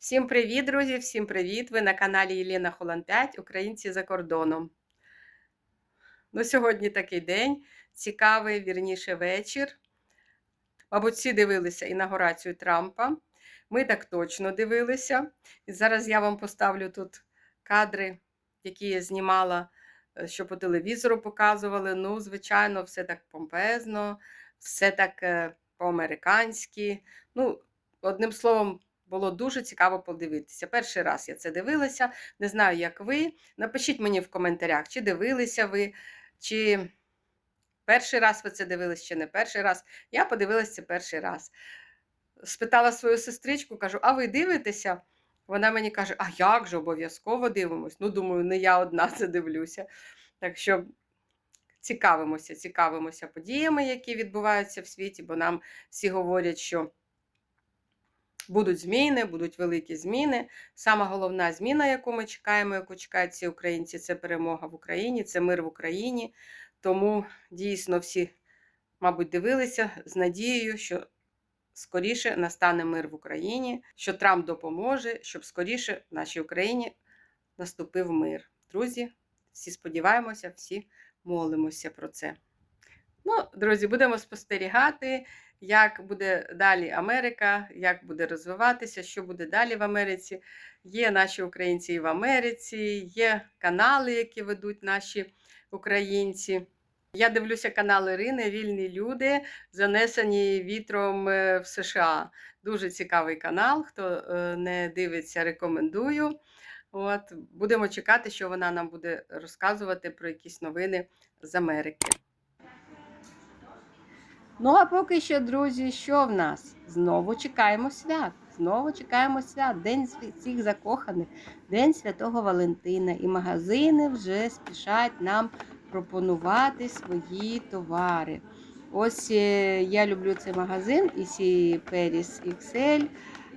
Всім привіт, друзі! Всім привіт! Ви на каналі Єлена Холан 5 Українці за кордоном. Ну, сьогодні такий день, цікавий, вірніше вечір. Мабуть, всі дивилися інаугурацію Трампа. Ми так точно дивилися. І зараз я вам поставлю тут кадри, які я знімала, е, що по телевізору показували. Ну, звичайно, все так помпезно, все так е, по-американськи. Ну, одним словом, було дуже цікаво подивитися. Перший раз я це дивилася. Не знаю, як ви. Напишіть мені в коментарях, чи дивилися ви, чи перший раз ви це дивились, чи не перший раз. Я подивилася це перший раз. Спитала свою сестричку, кажу: а ви дивитеся? Вона мені каже, а як же обов'язково дивимось? Ну, думаю, не я одна це дивлюся. Так що цікавимося, цікавимося подіями, які відбуваються в світі, бо нам всі говорять, що будуть зміни, будуть великі зміни. Сама головна зміна, яку ми чекаємо, яку чекають всі українці, це перемога в Україні, це мир в Україні. Тому дійсно всі, мабуть, дивилися з надією, що скоріше настане мир в Україні, що Трамп допоможе, щоб скоріше в нашій Україні наступив мир. Друзі, всі сподіваємося, всі молимося про це. Ну, друзі, будемо спостерігати, як буде далі Америка, як буде розвиватися, що буде далі в Америці. Є наші українці і в Америці, є канали, які ведуть наші українці. Я дивлюся канал Ірини Вільні люди, занесені вітром е, в США. Дуже цікавий канал. Хто е, не дивиться, рекомендую. От, Будемо чекати, що вона нам буде розказувати про якісь новини з Америки. Ну, а поки що, друзі, що в нас? Знову чекаємо свят. Знову чекаємо свят. День всіх закоханих, День Святого Валентина. І магазини вже спішать нам пропонувати свої товари. Ось е, я люблю цей магазин Easy Paris XL.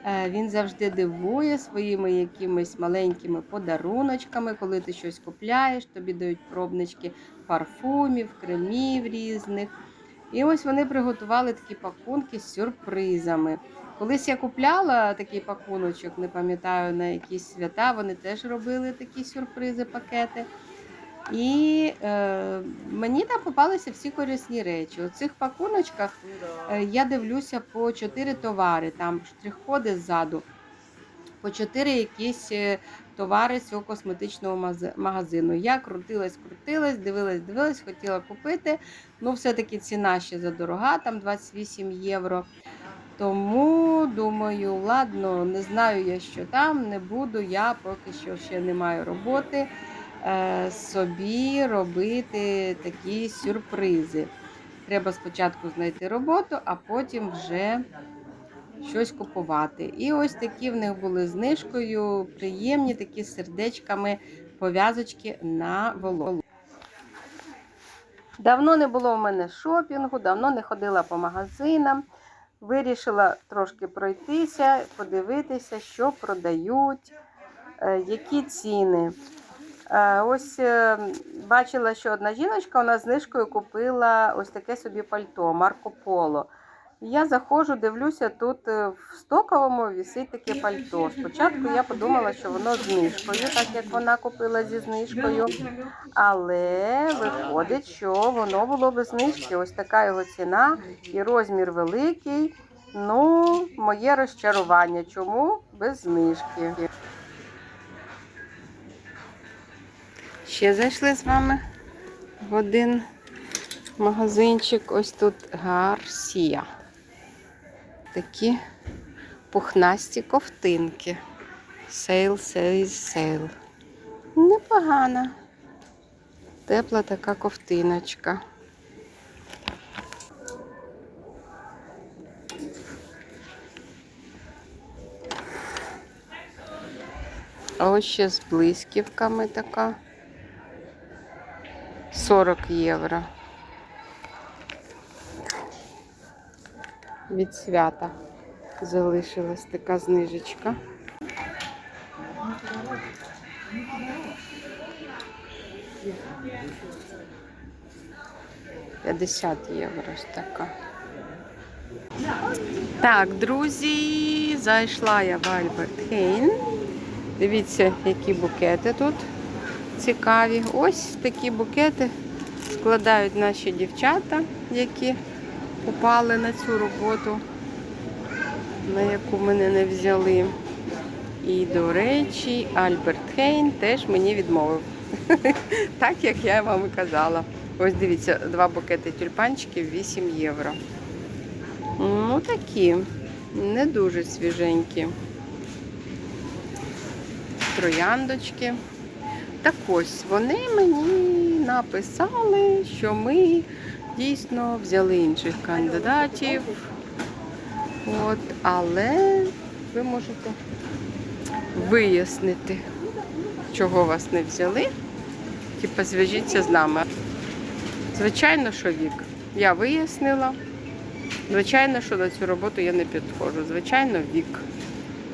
Е, Він завжди дивує своїми якимись маленькими подаруночками, коли ти щось купляєш, тобі дають пробнички парфумів, кремів різних. І ось вони приготували такі пакунки з сюрпризами. Колись я купляла такий пакуночок, не пам'ятаю на якісь свята, вони теж робили такі сюрпризи, пакети. І е, мені там попалися всі корисні речі. У цих пакуночках е, я дивлюся по 4 товари, там штрих-коди ззаду, по 4 якісь товари цього косметичного магазину. Я крутилась, крутилась, дивилась, дивилась, хотіла купити. Ну, все-таки ціна ще задорога, там 28 євро. Тому думаю, ладно, не знаю я, що там, не буду. Я поки що ще не маю роботи е, собі робити такі сюрпризи. Треба спочатку знайти роботу, а потім вже щось купувати. І ось такі в них були знижкою, приємні такі сердечками пов'язочки на волосся. Давно не було в мене шопінгу, давно не ходила по магазинам. Вирішила трошки пройтися, подивитися, що продають, е, які ціни. Е, ось е, бачила, що одна жіночка у знижкою купила ось таке собі пальто Марко Поло. Я заходжу, дивлюся, тут е, в стоковому вісить таке пальто. Спочатку я подумала, що воно з знижкою, так як вона купила зі знижкою. Але виходить, що воно було без знижки. Ось така його ціна і розмір великий. Ну, моє розчарування. Чому без знижки? Ще зайшли з вами в один магазинчик. Ось тут Гарсія такі пухнасті ковтинки. Сейл, сейл, сейл. Непогана. Тепла така ковтиночка. Ось ще з блисківками така. 40 євро. Від свята залишилась така знижечка. П'ятдесят євро така. Так, друзі, зайшла я в Альберт Хейн. Дивіться, які букети тут цікаві. Ось такі букети складають наші дівчата, які попали на цю роботу, на яку мене не взяли. І, до речі, Альберт Хейн теж мені відмовив. Так як я вам і казала. Ось дивіться, два букети тюльпанчиків 8 євро. Ну, такі, не дуже свіженькі. Трояндочки. Так ось вони мені написали, що ми дійсно взяли інших кандидатів. От, але ви можете вияснити, чого вас не взяли. Типа зв'яжіться з нами. Звичайно, що вік. Я вияснила. Звичайно, що на цю роботу я не підходжу. Звичайно, вік.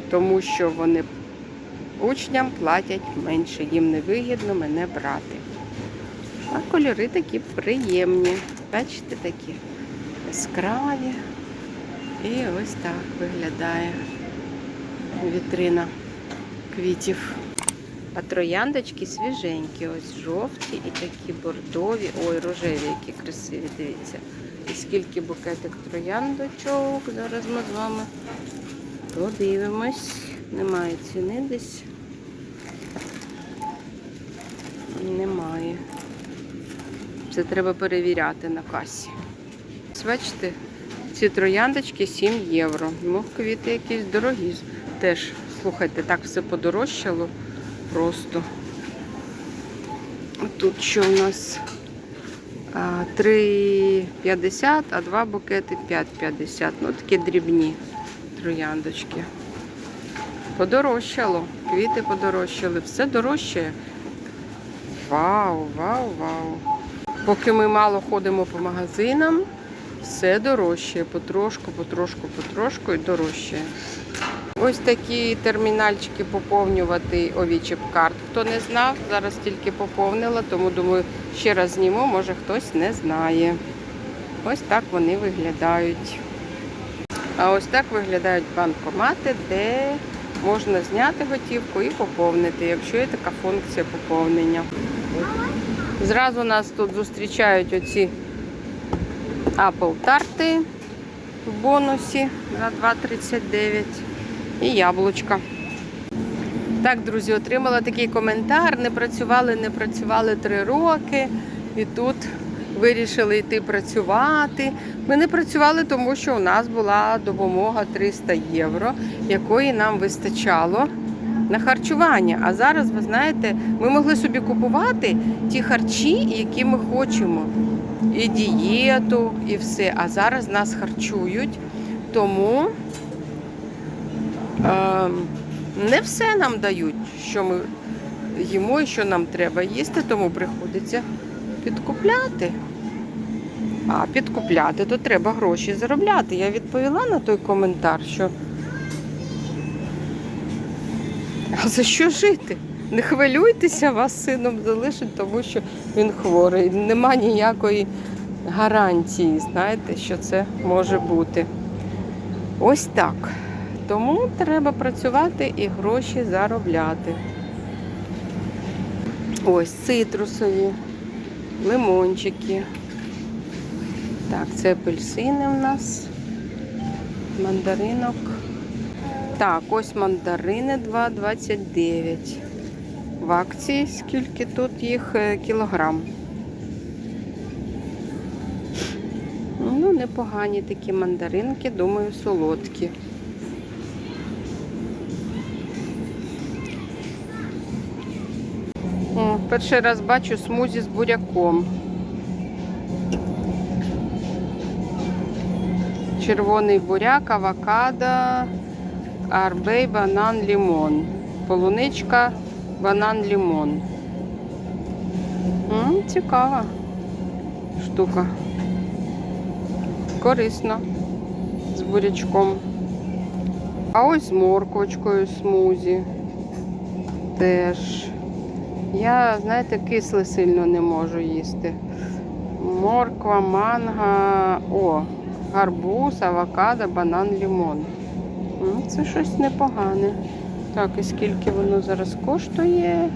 Тому що вони учням платять менше, їм не вигідно мене брати. А кольори такі приємні. Бачите, такі яскраві. І ось так виглядає вітрина квітів. А трояндочки свіженькі, ось жовті і такі бордові. Ой, рожеві, які красиві, дивіться. І скільки букетик трояндочок. Зараз ми з вами подивимось. Немає ціни десь. Немає. Це треба перевіряти на касі. Бачите, ці трояндочки 7 євро. Ну, квіти якісь дорогі. Теж, слухайте, так все подорожчало просто. Тут що у нас 3,50, а два букети 5,50. Ну, такі дрібні трояндочки. Подорожчало, квіти подорожчали, все дорожчає. Вау, вау, вау. Поки ми мало ходимо по магазинам, все дорожчає. Потрошку, потрошку, потрошку і дорожчає. Ось такі термінальчики поповнювати овічіп карт. Хто не знав, зараз тільки поповнила, тому думаю, ще раз зніму, може хтось не знає. Ось так вони виглядають. А ось так виглядають банкомати, де можна зняти готівку і поповнити, якщо є така функція поповнення. Зразу нас тут зустрічають оці Apple тарти в бонусі за 2,39 і яблучка. Так, друзі, отримала такий коментар. Не працювали, не працювали три роки, і тут вирішили йти працювати. Ми не працювали, тому що у нас була допомога 300 євро, якої нам вистачало на харчування. А зараз, ви знаєте, ми могли собі купувати ті харчі, які ми хочемо. І дієту, і все. А зараз нас харчують. Тому е, не все нам дають, що ми їмо і що нам треба їсти, тому приходиться підкупляти. А підкупляти, то треба гроші заробляти. Я відповіла на той коментар, що а за що жити? Не хвилюйтеся, вас сином залишить, тому що він хворий. Нема ніякої гарантії, знаєте, що це може бути. Ось так. Тому треба працювати і гроші заробляти. Ось цитрусові, лимончики. Так, це апельсини в нас, мандаринок. Так, ось мандарини 2,29. В акції скільки тут їх Е, кілограм. Ну, непогані такі мандаринки, думаю, солодкі. О, перший раз бачу смузі з буряком. Червоний буряк, авокадо, арбей, банан, лимон. Полуничка, банан, лимон. Цікава штука. Корисно. З бурячком. А ось з морквочкою смузі. Теж. Я, знаєте, кисле сильно не можу їсти. Морква, манга. О, гарбуз, авокадо, банан, лимон. Це щось непогане. Так, і скільки воно зараз коштує?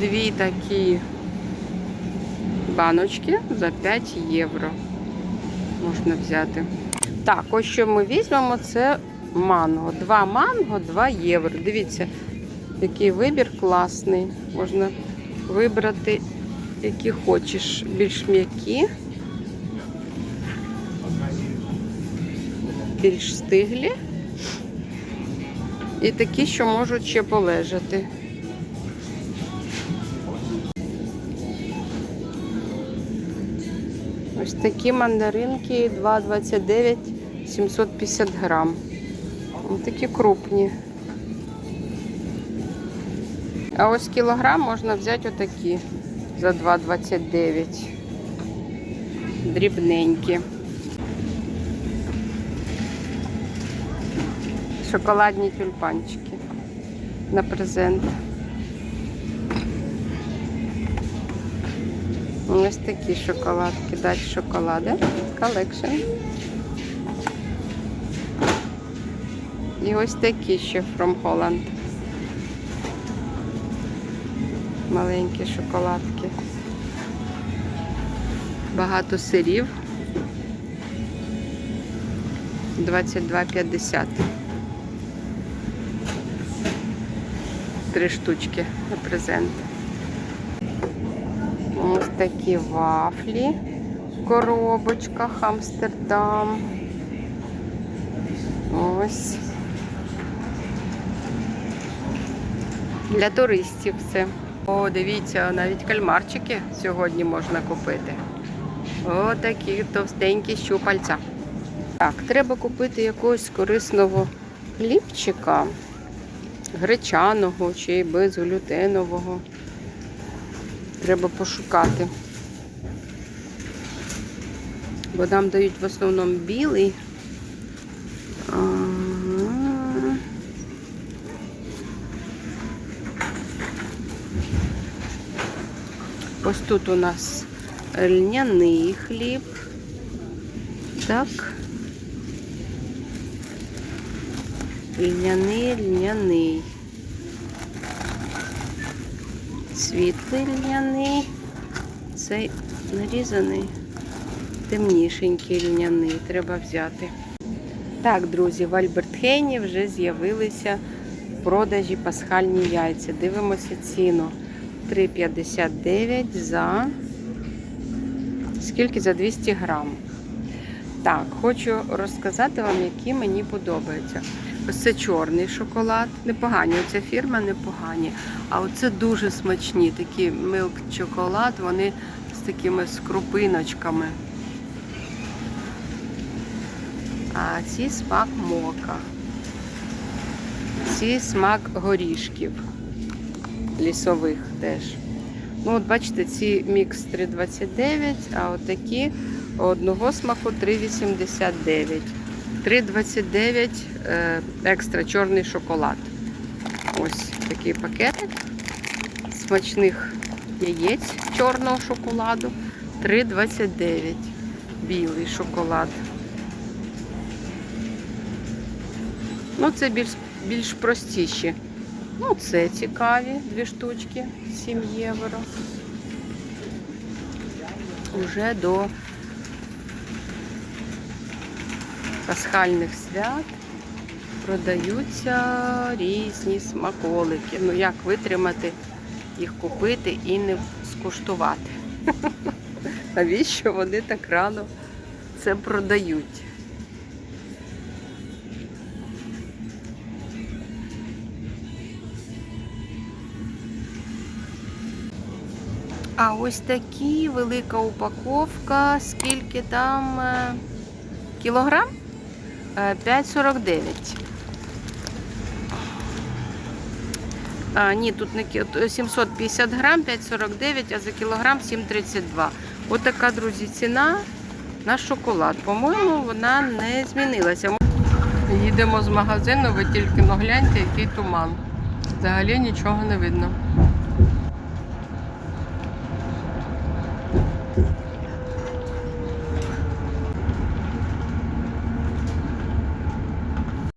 Дві такі баночки за 5 євро. Можна взяти. Так, ось що ми візьмемо, це манго. Два манго, 2 євро. Дивіться, який вибір класний. Можна вибрати, які хочеш. Більш м'які, більш стиглі. І такі, що можуть ще полежати. Ось такі мандаринки 2,29 750 грам. Ось такі крупні. А ось кілограм можна взяти отакі за 2,29. Дрібненькі. Шоколадні тюльпанчики на презент. Ось такі шоколадки. Далі шоколади. Колекшн. І ось такі ще From Holland. Маленькі шоколадки. Багато сирів. 22,50. Три штучки на презент. Ось такі вафлі в коробочках Амстердам. Ось. Для туристів все. О, дивіться, навіть кальмарчики сьогодні можна купити. О, такі товстенькі щупальця. Так, треба купити якогось корисного хлібчика, гречаного чи безглютенового. Треба пошукати. Бо нам дають в основному білий. Ось тут у нас льняний хліб. Так. Льняний, льняний. Світлий льняний. Цей нарізаний, темнішенький льняний. Треба взяти. Так, друзі, в Альбертхейні вже з'явилися продажі пасхальні яйця. Дивимося ціну. 3,59 за скільки за 200 грам. Так, хочу розказати вам, які мені подобаються. Ось це чорний шоколад. Непогані. Оця фірма непогані. А оце дуже смачні. Такі милк шоколад, вони з такими скрупиночками. А ці смак мока. Ці смак горішків лісових теж. Ну, от бачите, ці мікс 3,29, а отакі одного смаку 3,89. 3,29 е, екстра чорний шоколад. Ось такий пакетик смачних яєць чорного шоколаду. 3,29. Білий шоколад. Ну, це більш, більш простіші. Ну, це цікаві, дві штучки, 7 євро. Уже до пасхальних свят продаються різні смаколики. Ну, як витримати, їх купити і не скуштувати. Навіщо вони так рано це продають? А ось такі велика упаковка. Скільки там е, кілограм? Е, 5,49. А, ні, тут не 750 грам, 5,49, а за кілограм 7,32. Ось така, друзі, ціна на шоколад. По-моєму, вона не змінилася. Їдемо з магазину, ви тільки но гляньте, який туман. Взагалі нічого не видно.